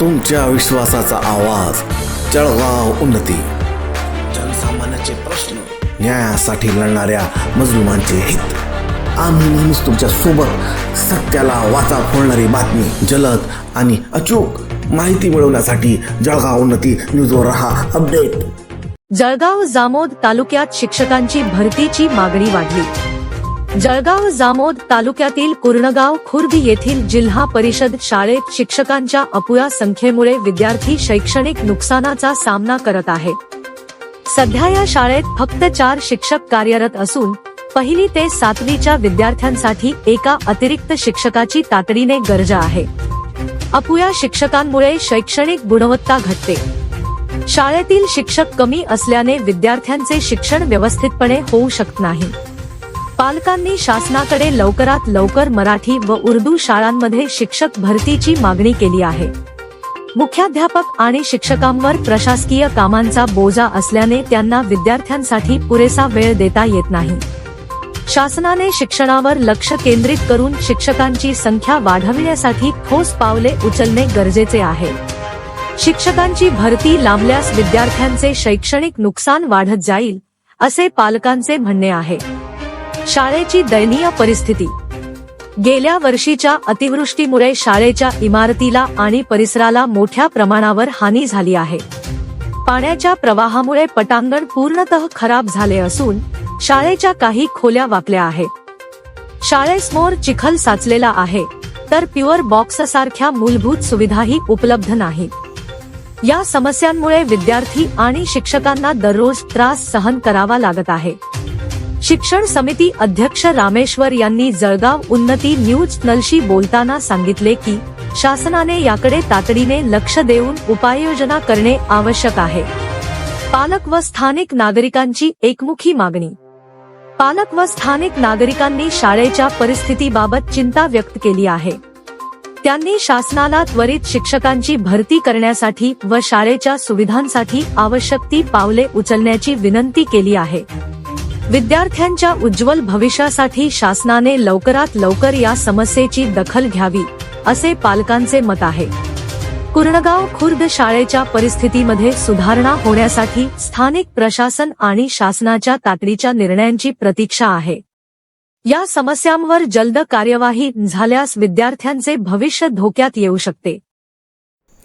तुमच्या विश्वासाचा आवाज. जळगाव उन्नती. जनसामान्याचे प्रश्न न्यायासाठी लढणाऱ्या मजलुमांचे हित. आम्ही नेहमीच तुमच्यासोबत सत्याला वाचा फोडणारी बातमी जलद आणि अचूक माहिती मिळवण्यासाठी जळगाव उन्नती न्यूजवर रहा अपडेट. जळगाव जामोद तालुक्यात शिक्षकांची भरतीची मागणी वाढली. जळगाव जामोद तालुक्यातील कुर्णगाव खुर्द येथील जिल्हा परिषद शाळेत शिक्षकांच्या अपुया संख्येमुळे विद्यार्थी शैक्षणिक नुकसानाचा सामना करत आहे. सध्या या शाळेत फक्त चार शिक्षक कार्यरत असून पहिली ते सातवीच्या विद्यार्थ्यांसाठी एका अतिरिक्त शिक्षकाची तातडीने गरज आहे. अपुया शिक्षकांमुळे शैक्षणिक गुणवत्ता घटते. शाळेतील शिक्षक कमी असल्याने विद्यार्थ्यांचे शिक्षण व्यवस्थितपणे होऊ शकत नाही. पालकांनी शासनाकडे लवकरात लवकर मराठी व उर्दू शाळांमध्ये शिक्षक भरतीची मागणी केली आहे. मुख्याध्यापक आणि शिक्षकांवर प्रशासकीय कामांचा बोजा असल्याने त्यांना विद्यार्थ्यांसाठी पुरेसा वेळ देता येत नाही. शासनाने शिक्षणावर लक्ष केंद्रित करून शिक्षकांची संख्या वाढविण्यासाठी ठोस पावले उचलणे गरजेचे आहे. शिक्षकांची भरती लांबल्यास विद्यार्थ्यांचे शैक्षणिक नुकसान वाढत जाईल असे पालकांचे म्हणणे आहे. शाळेची दयनीय परिस्थिती. गेल्या वर्षीच्या अतिवृष्टीमुळे शाळेच्या इमारतीला आणि परिसराला मोठ्या प्रमाणावर हानी झाली आहे. पाण्याच्या प्रवाहामुळे पटांगण पूर्णतः खराब झाले असून शाळेच्या काही खोल्या वाकल्या आहेत. शाळेसमोर चिखल साचलेला आहे तर प्युअर बॉक्स सारख्या मूलभूत सुविधाही उपलब्ध नाहीत या समस्यांमुळे विद्यार्थी आणि शिक्षकांना दररोज त्रास सहन करावा लागत आहे. शिक्षण समिती अध्यक्ष रामेश्वर यांनी जळगाव उन्नती न्यूज नलशी बोलताना सांगितले की शासनाने याकडे तातडीने लक्ष देऊन उपाययोजना करणे आवश्यक आहे. पालक व स्थानिक नागरिकांची एकमुखी मागणी. पालक व स्थानिक नागरिकांनी शाळेच्या परिस्थितीबाबत चिंता व्यक्त केली आहे. त्यांनी शासनाला त्वरित शिक्षकांची भरती करण्यासाठी व शाळेच्या सुविधांसाठी आवश्यक ती पावले उचलण्याची विनंती केली आहे. विद्यार्थ्यांच्या उज्ज्वल भविष्यासाठी शासनाने लवकरात लवकर या समस्येची दखल घ्यावी असे पालकांचे मत आहे. कुर्णगाव खुर्द शाळेच्या परिस्थितीमध्ये सुधारणा होण्यासाठी स्थानिक प्रशासन आणि शासनाच्या तातडीच्या निर्णयांची प्रतीक्षा आहे. या समस्यांवर जलद कार्यवाही झाल्यास विद्यार्थ्यांचे भविष्य धोक्यात येऊ शकते.